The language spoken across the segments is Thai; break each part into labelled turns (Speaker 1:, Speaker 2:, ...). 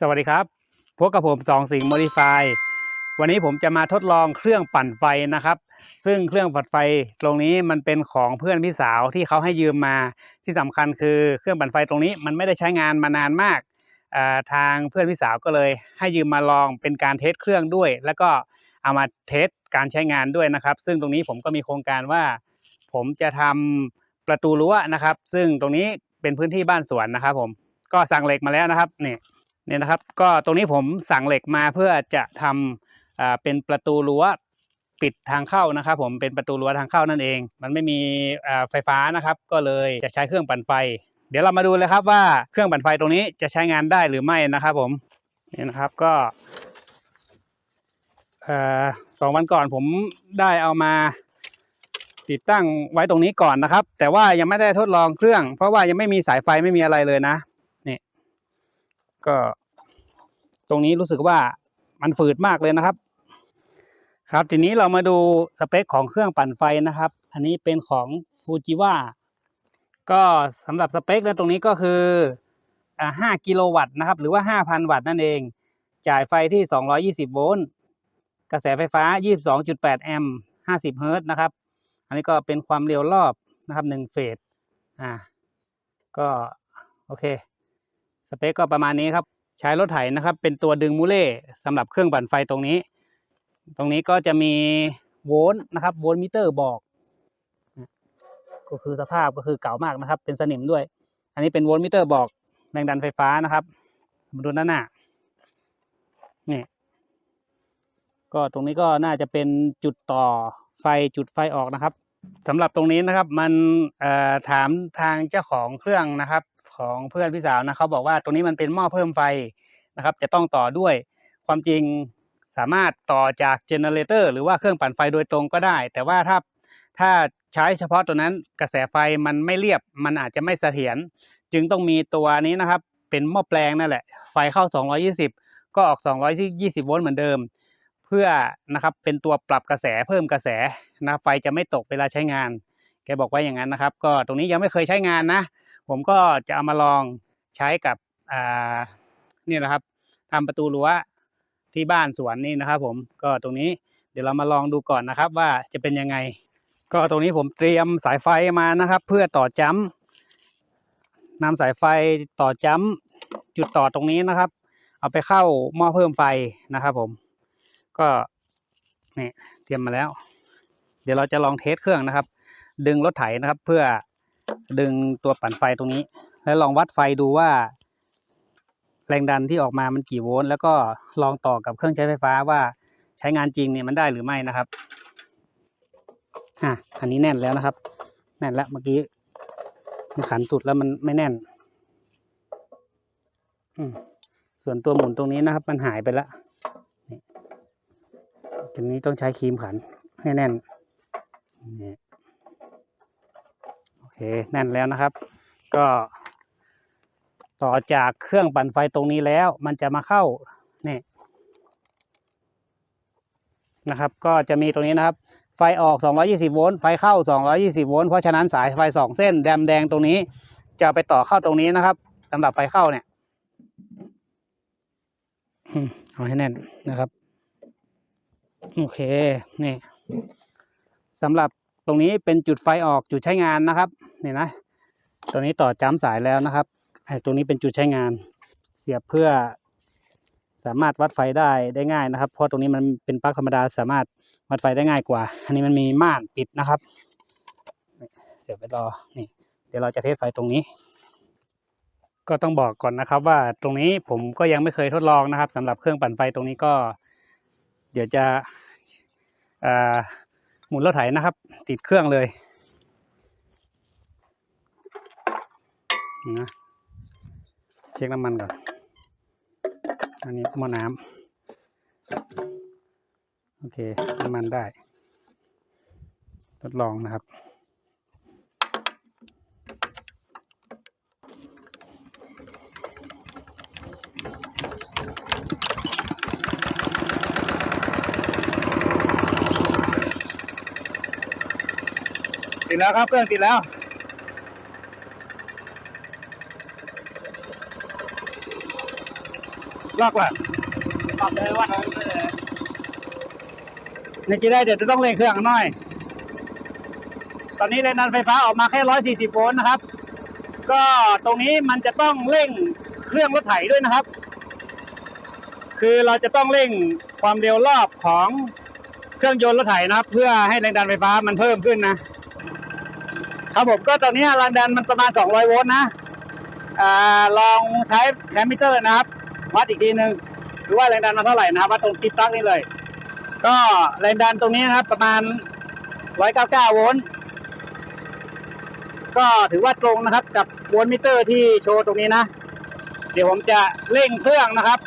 Speaker 1: สวัสดีครับพบกับผมสองสิงห์โมดิฟายวันนี้ผมจะมาทดลองเครื่องปั่นไฟนะครับ ซึ่งเครื่องปั่นไฟตรงนี้มันเป็นของเพื่อนพี่สาวที่เขาให้ยืมมาที่สำคัญคือเครื่องปั่นไฟตรงนี้มันไม่ได้ใช้งานมานานมากทางเพื่อนพี่สาวก็เลย ให้ยืมมาลองเป็นการเทสเครื่องด้วย แล้วก็เอามาเทสการใช้งานด้วยนะครับ ซึ่งตรงนี้ผมก็มีโครงการว่า ผมจะทำประตูรั้วนะครับ ซึ่งตรงนี้เป็นพื้นที่บ้านสวนนะครับ ผมก็สั่งเหล็กมาแล้วนะครับนี่ เนี่ยนะครับ ก็ตรงนี้ผมสั่งเหล็กมาเพื่อจะทำอ่าเป็นประตูรั้วปิดทางเข้านะครับ ผมเป็นประตูรั้วทางเข้านั่นเอง มันไม่มีอ่ไฟฟ้านะครับ ก็เลยจะใช้เครื่องปั่นไฟ เดี๋ยวเรามาดูเลยครับว่าเครื่องปั่นไฟตรงนี้จะใช้งานได้หรือไม่นะครับผมนี่นะครับก็สองวันก่อนผมได้เอามาติดตั้งไว้ตรงนี้ก่อนนะครับ แต่ว่ายังไม่ได้ทดลองเครื่อง เพราะว่ายังไม่มีสายไฟไม่มีอะไรเลยนะ ก็ ตรงนี้รู้สึกว่ามันฝืดมากเลยนะครับ ครับทีนี้เรามาดูสเปคของเครื่องปั่นไฟนะครับ อันนี้เป็นของฟูจิว่าก็สำหรับสเปคนะตรงนี้ก็คืออ่า5กิโลวัตต์นะครับ หรือว่า 5,000 วัตต์นั่นเอง จ่ายไฟที่ 220 โวลต์กระแสไฟฟ้า 22.8 แอมป์ 50 เฮิรตซ์นะครับ อันนี้ก็เป็นความเร็วรอบนะครับ1เฟส อ่า ก็ โอเค เปคก็ประมาณนี้ครับใช้รถไถนะครับ เป็นตัวดึงมูเล่สำหรับเครื่องปั่นไฟตรงนี้ ตรงนี้ก็จะมีโวลต์นะครับโวลต์มิเตอร์บอก ก็คือสภาพก็คือเก่ามากนะครับ เป็นสนิมด้วย อันนี้เป็นโวลต์มิเตอร์บอกแรงดันไฟฟ้านะครับมาดูด้านหน้านี่ก็ตรงนี้ก็น่าจะเป็นจุดต่อไฟจุดไฟออกนะครับสำหรับตรงนี้นะครับ มันถามทางเจ้าของเครื่องนะครับ ของเพื่อนพี่สาวนะเขาบอกว่าตรงนี้มันเป็นหม้อเพิ่มไฟนะครับ จะต้องต่อด้วยความจริงสามารถต่อจากเจเนเรเตอร์หรือว่าเครื่องปั่นไฟโดยตรงก็ได้ แต่ว่าถ้าถ้าใช้เฉพาะตัวนั้นกระแสไฟมันไม่เรียบมันอาจจะไม่เสถียรจึงต้องมีตัวนี้นะครับ เป็นหม้อแปลงนั่นแหละ ไฟเข้า 220 ก็ออก 220 โวลต์เหมือนเดิม เพื่อนะครับเป็นตัวปรับกระแสเพิ่มกระแสนะไฟจะไม่ตกเวลาใช้งาน แกบอกว่าอย่างนั้นนะครับ ก็ตรงนี้ยังไม่เคยใช้งานนะ ผมก็จะเอามาลองใช้กับนี่นะครับทำประตูรั้วที่บ้านสวนนี่นะครับ ผมก็ตรงนี้เดี๋ยวเรามาลองดูก่อนนะครับ ว่าจะเป็นยังไง ก็ตรงนี้ผมเตรียมสายไฟมานะครับ เพื่อต่อจ้ำนำสายไฟต่อจ้ำจุดต่อตรงนี้นะครับ เอาไปเข้าหม้อเพิ่มไฟนะครับ ผม ก็นี่เตรียมมาแล้ว เดี๋ยวเราจะลองเทสเครื่องนะครับ ดึงรถไถนะครับ เพื่อ ดึงตัวปั่นไฟตรงนี้ แล้วลองวัดไฟดูว่า แรงดันที่ออกมามันกี่โวลต์แล้วก็ลองต่อกับเครื่องใช้ไฟฟ้าว่าใช้งานจริงเนี่ยมันได้หรือไม่นะครับอะอันนี้แน่นแล้วนะครับ แน่นแล้วเมื่อกี้มันขันสุดแล้วมันไม่แน่น อืมส่วนตัวหมุนตรงนี้นะครับ มันหายไปแล้วนี่ตรงนี้ต้องใช้ครีมขันให้แน่นนี่ เคแน่นแล้วนะครับ ก็ ต่อจากเครื่องปั่นไฟตรงนี้แล้ว มันจะมาเข้านี่นะครับ ก็จะมีตรงนี้นะครับ ไฟออก 220 โวลต์ไฟเข้า 220 โวลต์เพราะฉะนั้นสายไฟ 2 เส้นแดมแดงตรงนี้ จะไปต่อเข้าตรงนี้นะครับสำหรับไฟเข้าเนี่ยเอาให้แน่นนะครับ โอเค นี่สำหรับตรงนี้เป็นจุดไฟออกจุดใช้งานนะครับ นี่ยนะตัวนี้ต่อจ้ำสายแล้วนะครับไอ้ตรงนี้เป็นจุดใช้งานเสียบเพื่อสามารถวัดไฟได้ได้ง่ายนะครับ เพราะตรงนี้มันเป็นปลั๊กธรรมดาสามารถวัดไฟได้ง่ายกว่า อันนี้มันมีม่านปิดนะครับ เสียบไปรอนี่ เดี๋ยวเราจะเทสไฟตรงนี้ ก็ต้องบอกก่อนนะครับ ว่าตรงนี้ผมก็ยังไม่เคยทดลองนะครับสำหรับเครื่องปั่นไฟตรงนี้ก็ เดี๋ยวจะหมุนรถไถนะครับ ติดเครื่องเลย นะเช็คน้ำมันก่อน อันนี้หม้อน้ำโอเคน้ำมันได้ ทดลองนะครับติดแล้วครับเครื่องติดแล้ว โล็อกละ
Speaker 2: ตอบเลยว่า
Speaker 1: ในจีได้เดี๋ยวจะต้องเร่งเครื่องหน่อย ตอนนี้แรงดันไฟฟ้าออกมาแค่ร้อยสี่สิบโวลต์นะครับ ก็ตรงนี้มันจะต้องเร่งเครื่องรถไถด้วยนะครับ คือเราจะต้องเร่งความเร็วรอบของเครื่องยนต์รถไถนะครับ เพื่อให้แรงดันไฟฟ้ามันเพิ่มขึ้นนะ ครับผมก็ตอนนี้แรงดันมันประมาณ 200 โวลต์นะอ่าลองใช้แคมมิเตอร์นะครับ วัดอีกทีหนึ่งหรือว่าแรงดันมันเท่าไหร่นะครับวัดตรงติ๊กต๊อกนี่เลย ก็แรงดันตรงนี้นะครับ ประมาณ 199 โวลต์ก็ถือว่าตรงนะครับ กับโวลต์มิเตอร์ที่โชว์ตรงนี้นะ เดี๋ยวผมจะเร่งเครื่องนะครับ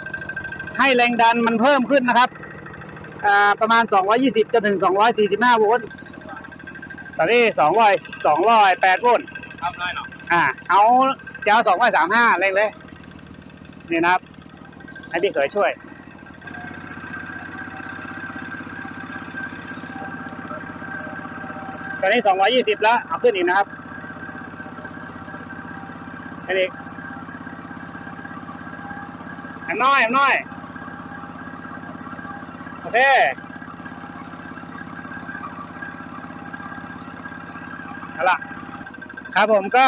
Speaker 1: ให้แรงดันมันเพิ่มขึ้นนะครับอ่าประมาณ 220จนถึง 245 โวลต์ตอนนี้200 208 โวลต์
Speaker 2: ทำได้หรอ
Speaker 1: อ่าเอาจะเอา235 เร่งเลย นี่นะครับ ให้พี่เขยช่วย ตอนนี้220แล้ว เอาขึ้นอีกนะครับอันนี้อันน้อยอันน้อย โอเคเอาละครับผมก็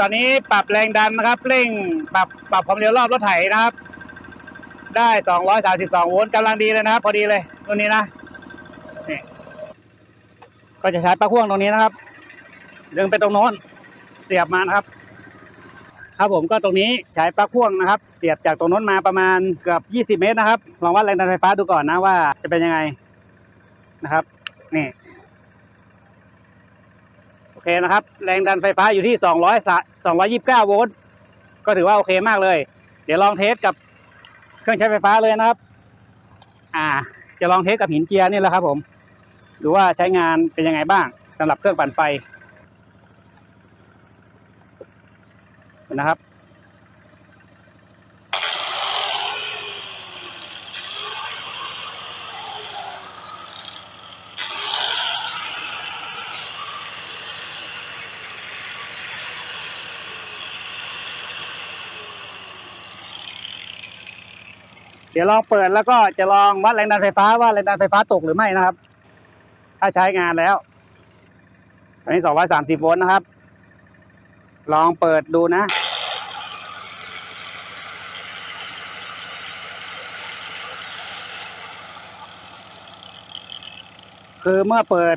Speaker 1: ตอนนี้ปรับแรงดันนะครับ เร่งปรับ ปรับความเร็วรอบรถไถนะครับ ได้232โวลต์กำลังดีเลยนะครับพอดีเลยตัวนี้นะนี่ก็จะใช้ปลั๊กพ่วงตรงนี้นะครับดึงไปตรงโน้นเสียบมานะครับ ครับผมก็ตรงนี้ใช้ปลั๊กพ่วงนะครับ เสียบจากตรงโน้นมาประมาณเกือบ20เมตรนะครับลองวัดแรงดันไฟฟ้าดูก่อนนะว่าจะเป็นยังไงนะครับนี่โอเคนะครับ แรงดันไฟฟ้าอยู่ที่ 200 229 โวลต์ ก็ถือว่าโอเคมากเลย เดี๋ยวลองเทสกับเครื่องใช้ไฟฟ้าเลยนะครับ อ่า จะลองเทสกับหินเจียนี่แหละครับ ผมดูว่าใช้งานเป็นยังไงบ้างสำหรับเครื่องปั่นไฟนะครับ เดี๋ยวลองเปิดแล้วก็จะลองวัดแรงดันไฟฟ้าว่าแรงดันไฟฟ้าตกหรือไม่นะครับ ถ้าใช้งานแล้ว อันนี้230โวลต์นะครับ ลองเปิดดูนะคือเมื่อเปิด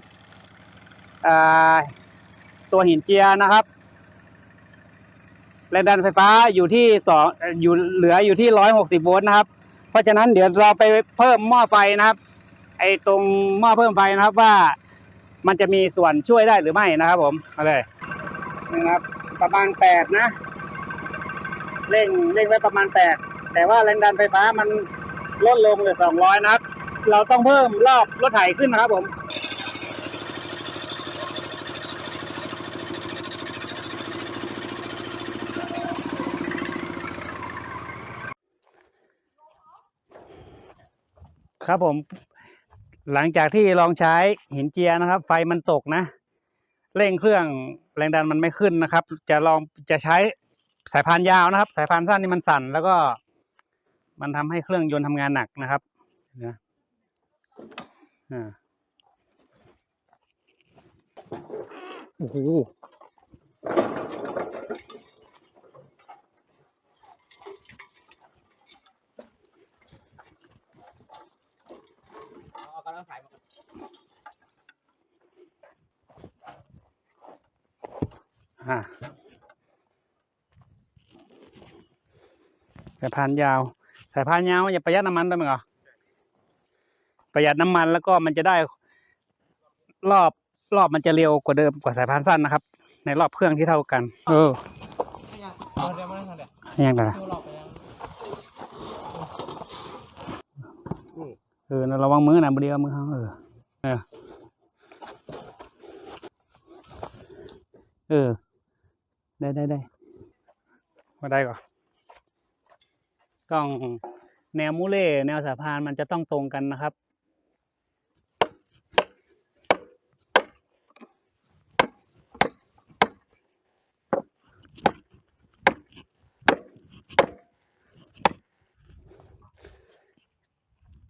Speaker 1: ตัวหินเจียนะครับแรงดันไฟฟ้าอยู่ที่สองอยู่เหลืออยู่ที่ร้อยหกสิบโวลต์นะครับ เพราะฉะนั้นเดี๋ยวเราไปเพิ่มหม้อไฟนะครับ ไอ้ตรงหม้อเพิ่มไฟนะครับว่า มันจะมีส่วนช่วยได้หรือไม่นะครับ ผมเอาเลยนี่นะครับ ประมาณแปดนะเร่งเร่งไว้ประมาณแปดแต่ว่าแรงดันไฟฟ้ามันลดลงเหลือสองร้อยนะครับ เราต้องเพิ่มรอบรถไถขึ้นนะครับผม ครับผม หลังจากที่ลองใช้หินเจียนะครับ ไฟมันตกนะเร่งเครื่องแรงดันมันไม่ขึ้นนะครับ จะลองจะใช้สายพานยาวนะครับ สายพานสั้นนี่มันสั่น แล้วก็ มันทำให้เครื่องยนต์ทำงานหนักนะครับนะอ่าโอ้โห
Speaker 2: อากำลังสายมา
Speaker 1: อ่าสายพานยาว สายพานยาวมันจะประหยัดน้ำมันด้วยมั้งเหรอประหยัดน้ำมันแล้วก็มันจะได้รอบรอบมันจะเร็วกว่าเดิมกว่าสายพานสั้นนะครับ ในรอบเครื่องที่เท่ากัน เออ
Speaker 2: เอาเดี๋ยวมาทันเดี๋ยว
Speaker 1: ยังไงล่ะ
Speaker 2: ดูหล อกไปแล้ว
Speaker 1: เออระวังมือนะบดีเอามือเขาเออเออเออ ได้ได้ได้มาได้ก่อนต้องแนวมูเล่แนวสะพานมันจะต้องตรงกันนะครับ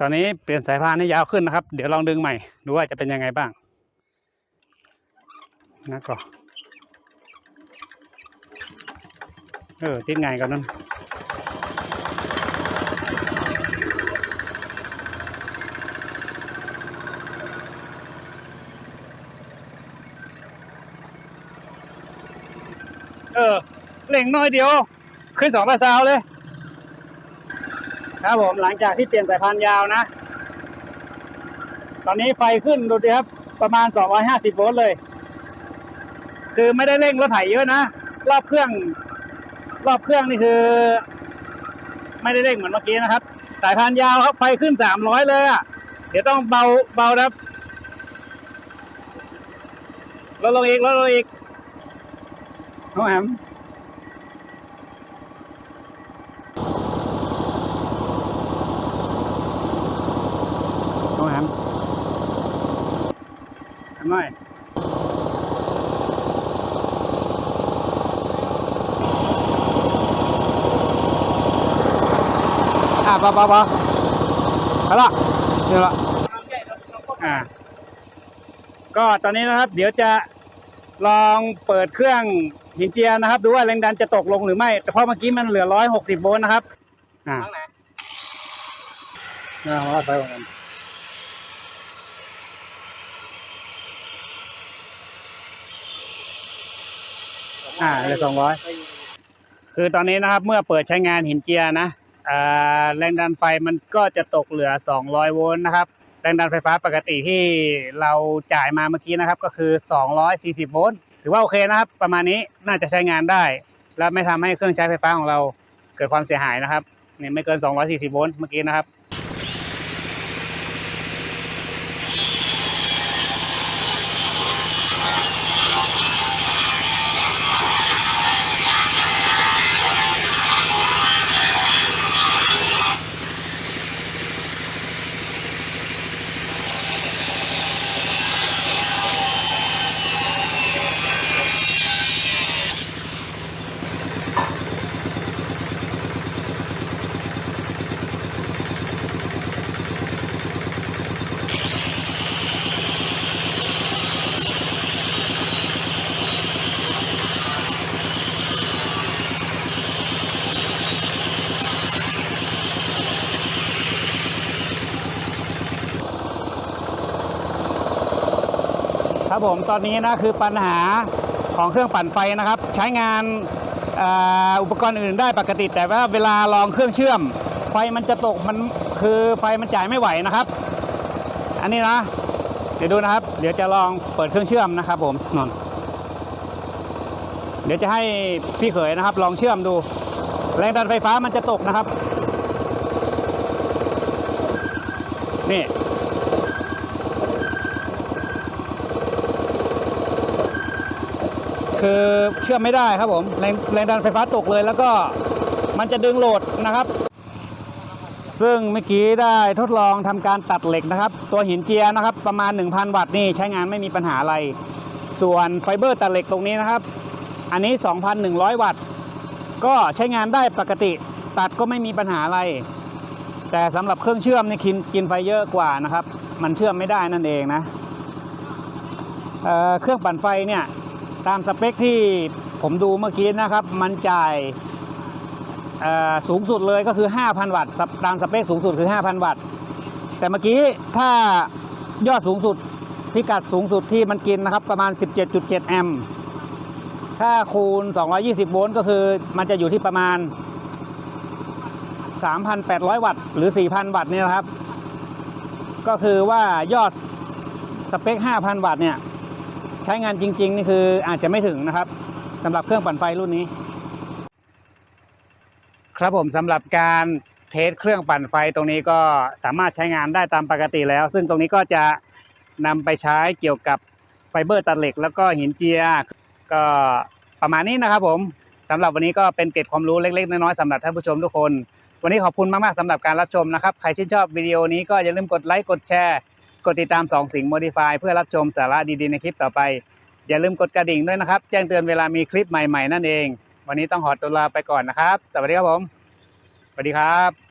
Speaker 1: อนนี้เปลี่ยนสายพานให้ยาวขึ้นนะครับ เดี๋ยวลองดึงใหม่ดูว่าจะเป็นยังไงบ้างนะก่อนเออติดไงก่อนนั้นเออเล่งน้อยเดียว ขึ้นสองตาซาวเลย ครับผมหลังจากที่เปลี่ยนสายพานยาวนะ ตอนนี้ไฟขึ้นดูดิครับ ประมาณ 250 โวลต์เลย คือไม่ได้เร่งรถไถเยอะนะ รอบเครื่อง รอบเครื่องนี่คือ ไม่ได้เร่งเหมือนเมื่อกี้นะครับ สายพานยาวครับไฟขึ้น 300 เลยอะ่ะ เดี๋ยวต้องเบาเบาครับลดลงอีกลดลงอีกน้องแอม น้องแอม แอมหน่อยอะปะปะปะเอาละเดี๋ยวละ อ่า ก็ตอนนี้นะครับ เดี๋ยวจะลองเปิดเครื่องหินเจียนะครับ ดูว่าแรงดันจะตกลงหรือไม่ แต่เพราะเมื่อกี้มันเหลือร้อยหกสิบโวลต์นะครับ อ่า
Speaker 2: ข้างไหน
Speaker 1: น่าว่าไปก่อน อ่าเหลือสองร้อยคือตอนนี้นะครับเมื่อเปิดใช้งานหินเจียนะแรงดันไฟมันก็จะตกเหลือ 200 โวลต์นะครับ แรงดันไฟฟ้าปกติที่เราจ่ายมาเมื่อกี้นะครับ ก็คือ 240 โวลต์ถือว่าโอเคนะครับ ประมาณนี้น่าจะใช้งานได้ และไม่ทำให้เครื่องใช้ไฟฟ้าของเราเกิดความเสียหายนะครับเนี่ยไม่เกิน 240 โวลต์เมื่อกี้นะครับ ครับผมตอนนี้นะคือปัญหาของเครื่องปั่นไฟนะครับ ใช้งานอ,อุปกรณ์อื่นได้ปกติ แต่ว่าเวลาลองเครื่องเชื่อม ไฟมันจะตกมันคือไฟมันจ่ายไม่ไหวนะครับ อันนี้นะเดี๋ยวดูนะครับ เดี๋ยวจะลองเปิดเครื่องเชื่อมนะครับ ผมนนเดี๋ยวจะให้พี่เขยนะครับ ลองเชื่อมดู แรงดันไฟฟ้ามันจะตกนะครับ นี่ คือเชื่อมไม่ได้ครับผมแรงแรงดันไฟฟ้าตกเลย แล้วก็มันจะดึงโหลดนะครับ ซึ่งเมื่อกี้ได้ทดลองทำการตัดเหล็กนะครับ ตัวหินเจียนะครับ ประมาณ 1,000 วัตต์นี่ใช้งานไม่มีปัญหาอะไร ส่วนไฟเบอร์ตัดเหล็กตรงนี้นะครับ อันนี้ 2,100 วัตต์ ก็ใช้งานได้ปกติตัดก็ไม่มีปัญหาอะไร แต่สำหรับเครื่องเชื่อมนี่กินกินไฟเยอะกว่านะครับ มันเชื่อมไม่ได้นั่นเองนะเเครื่องปั่นไฟเนี่ย ตามสเปคที่ผมดูเมื่อกี้นะครับ มันจ่ายสูงสุดเลยก็คือ 5,000 วัตต์ตามสเปคสูงสุดคือ 5,000 วัตต์ แต่เมื่อกี้ถ้ายอดสูงสุดพิกัดสูงสุดที่มันกินนะครับประมาณ 17.7 แอมป์ถ้าคูณ 220 โวลต์ก็คือมันจะอยู่ที่ประมาณ 3,800 วัตต์หรือ 4,000 วัตต์เนี่ยครับ ก็คือว่ายอดสเปค 5,000 วัตต์เนี่ย ใช้งานจริงๆนี่คืออาจจะไม่ถึงนะครับสำหรับเครื่องปั่นไฟรุ่นนี้ ครับผมสำหรับการเทสเครื่องปั่นไฟตรงนี้ก็สามารถใช้งานได้ตามปกติแล้ว ซึ่งตรงนี้ก็จะนำไปใช้เกี่ยวกับไฟเบอร์ตัดเหล็ก แล้วก็หินเจียก็ประมาณนี้นะครับผมสำหรับวันนี้ก็เป็นเกร็ดความรู้เล็กๆ น้อยๆสำหรับท่านผู้ชมทุกคน วันนี้ขอบคุณมากๆสำหรับการรับชมนะครับ ใครชื่นชอบวิดีโอนี้ก็อย่าลืมกดไลค์กดแชร์ กดติดตามสองสิ่ง Modify เพื่อรับชมสาระดีๆในคลิปต่อไป อย่าลืมกดกระดิ่งด้วยนะครับ แจ้งเตือนเวลามีคลิปใหม่ๆนั่นเอง วันนี้ต้องขอตัวลาไปก่อนนะครับ สวัสดีครับผม สวัสดีครับ